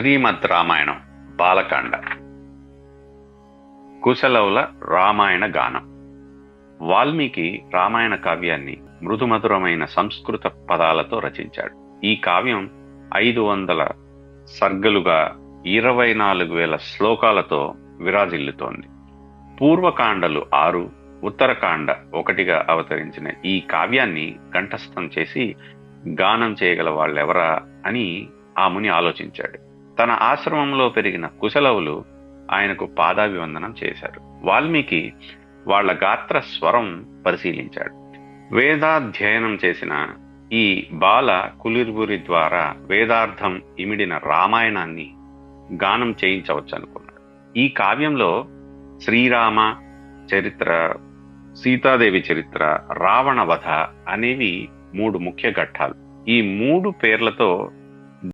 శ్రీమద్ రామాయణం బాలకాండ. కుశలవుల రామాయణ గానం. వాల్మీకి రామాయణ కావ్యాన్ని మృదుమధురమైన సంస్కృత పదాలతో రచించాడు. ఈ కావ్యం ఐదు వందల సర్గలుగా ఇరవై నాలుగు వేల శ్లోకాలతో విరాజిల్లుతోంది. పూర్వకాండలు ఆరు ఉత్తరకాండ ఒకటిగా అవతరించిన ఈ కావ్యాన్ని కంఠస్థం చేసి గానం చేయగల వాళ్ళెవరా అని ఆ ముని ఆలోచించాడు. తన ఆశ్రమంలో పెరిగిన కుశలవులు ఆయనకు పాదాభివందనం చేశారు. వాల్మీకి వాళ్ళ గాత్ర స్వరం పరిశీలించాడు. వేదాధ్యయనం చేసిన ఈ బాల కులిర్బురి ద్వారా వేదార్థం ఇమిడిన రామాయణాన్ని గానం చేయించవచ్చు అనుకున్నాడు ఈ కావ్యంలో శ్రీరామ చరిత్ర సీతాదేవి చరిత్ర రావణ వధ అనేవి మూడు ముఖ్య ఘట్టాలు. ఈ మూడు పేర్లతో